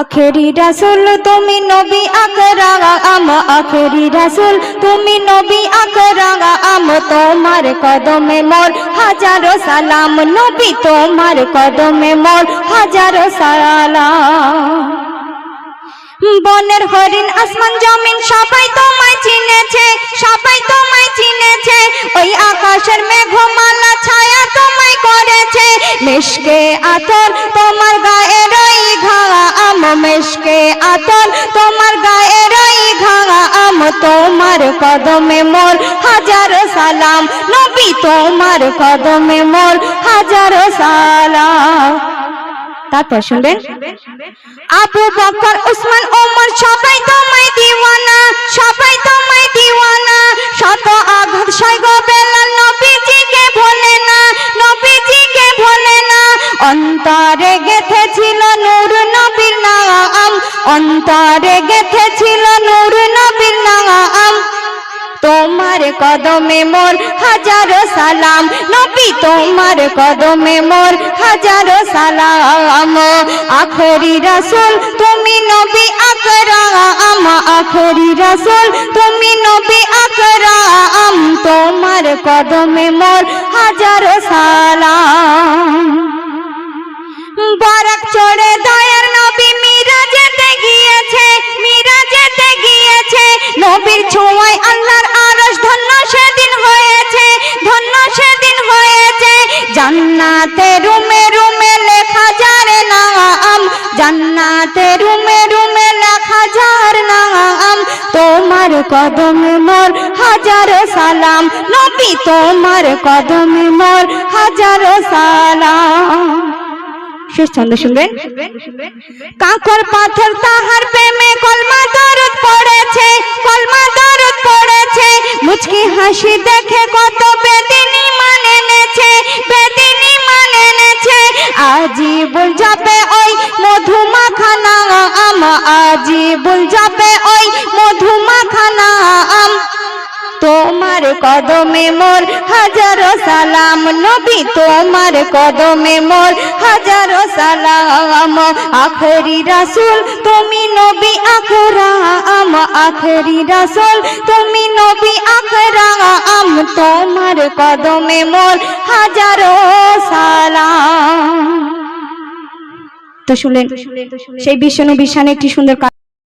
আখেরি রাসুল, তুমি নবী আকরাগা আম আখেরি রাসুল, তুমি নবী আকরাগা আম তোমার কদমে মোর। হাজারো সালাম, নবী তোমার কদমে মোর। হাজারো সালাম। বনের হরিণ, আসমান, জমিন, সবাই তোমায় চিনেছে, সবাই তোমায় চিনেছে। ওই আকাশের করেছে মেশকে আতর, তোমার গায়ে রই ঘাড়া আম। মেশকে আতর, তোমার গায়ে রই ঘাড়া আম। তোমার কদমে মোর হাজারো সালাম। নবী, তোমার কদমে মোর হাজার সালাম। তারপর শুনবেন? আবু বকর, উসমান, ওমর অন্তরে গেথেছিল নূর নবীর নাম। অন্তরে গেথেছিল নূর নবীর নাম। তোমার কদমে মোর হাজারো সালাম। নবী, তোমার কদমে মোর হাজারো সালাম। আখরি রাসূল, তুমি নবী আকরাম। আখরি রাসূল, তুমি নবী আকরাম। তোমার কদমে মোর হাজারো সালাম। নবীর ছোঁয়ায় আল্লাহর আরশ ধন্য সেদিন হয়েছে, ধন্য সেদিন হয়েছে। জান্নাতে রুমে রুমে লেখা যারে নাম, জান্নাতে রুমে রুমে লেখা যার নাম। তোমার কদমে মোর হাজারো সালাম, নবী তোমার কদমে মোর হাজারো সালাম। শেষ ছন্দ শুনবেন? কাকর পাথর তাহার প্রেমে মুচকি হাসি দেখে কত বেদিনী মানে এনেছে, বেদিনী মানে এনেছে। আজিবুল যাবে ওই মধুমাখানা আম আজিবুল যাবে ওই মধুমাখানা আম। তোমার কদমে মোর হাজারো সালাম, নবী তোমার কদমে মোর হাজারো সালাম। আখরি রাসূল, তুমি নবী আকরাম আখরি রাসুল, তুমি নবী আকরাম তোমার কদমে মোর হাজারো সালাম। তো শুনলেন, সেই বিশ্ব নবীর একটি সুন্দর